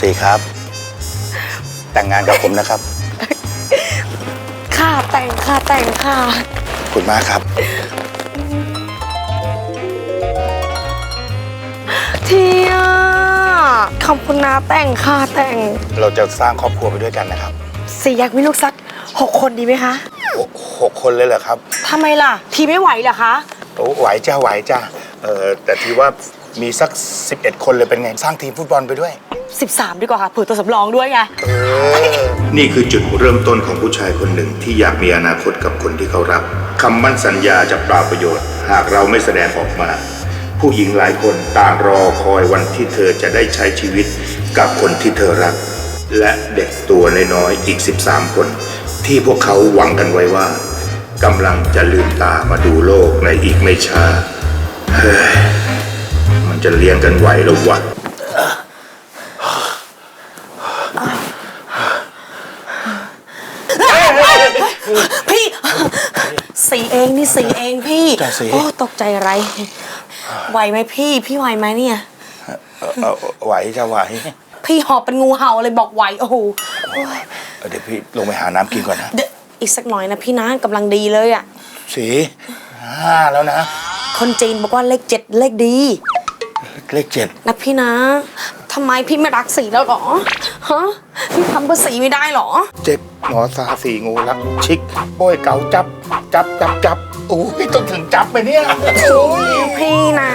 สีครับ แต่งงานกับผมนะครับ ค่ะแต่งค่ะแต่งค่ะ ขอบคุณมากครับ เทียขอบคุณนะแต่งค่ะแต่งเราจะสร้างครอบครัวไปด้วยกันนะครับสีอยากมีลูกสักหกคนดีไหมคะโอ้หกคนเลยเหรอครับทำไมล่ะ ทีไม่ไหวเหรอคะโอ้ไหวจ้าไหวจ้าเออแต่ทีว่ามีสัก 11 คนเลยเป็นไง สร้างทีมฟุตบอลไปด้วย 13 ดีกว่าค่ะเผื่อตัวสำรองด้วยไง นี่คือจุดเริ่มต้นของผู้ชายคนหนึ่งที่อยากมีอนาคตกับคนที่เขารักคำมั่นสัญญาจะเปล่าประโยชน์ หากเราไม่แสดงออกมา ผู้หญิงหลายคนต่างรอคอยวันที่เธอจะได้ใช้ชีวิตกับคนที่เธอรัก และเด็กตัวน้อยๆอีก 13 คน ที่พวกเขาหวังกันไว้ว่ากำลังจะลืมตามาดูโลกในอีกไม่ช้าเฮ้ยมันจะเลี้ยงกันไหวหรือวะ พี่ สีเองนี่สีเองพี่ จ้ะสี โอ้ตกใจอะไร ไหวไหมพี่ พี่ไหวไหมเนี่ย เออเออไหวจ้าไหวพี่หอบเป็นงูเห่าเลยบอกไหวโอ้โหโอ้ยเออเดี๋ยวพี่ลงไปหาน้ำกินก่อนนะ เดี๋ยวอีกสักหน่อยนะพี่นะกำลังดีเลยอะ สีห้าแล้วนะ คนจีนบอกว่าเลขเจ็ดเลขดี เลขเจ็ดนะพี่นะทำไมพี่ไม่รักสีแล้วเหรอ ฮะพี่ทำเพื่อสีไม่ได้เหรอ เจ็บหมอซาสีงูรัก ชิกโป้ยเก่าจับ จับจับจับโอ้ยต้องถึงจับไปเนี่ยโอ้ยพี่นะ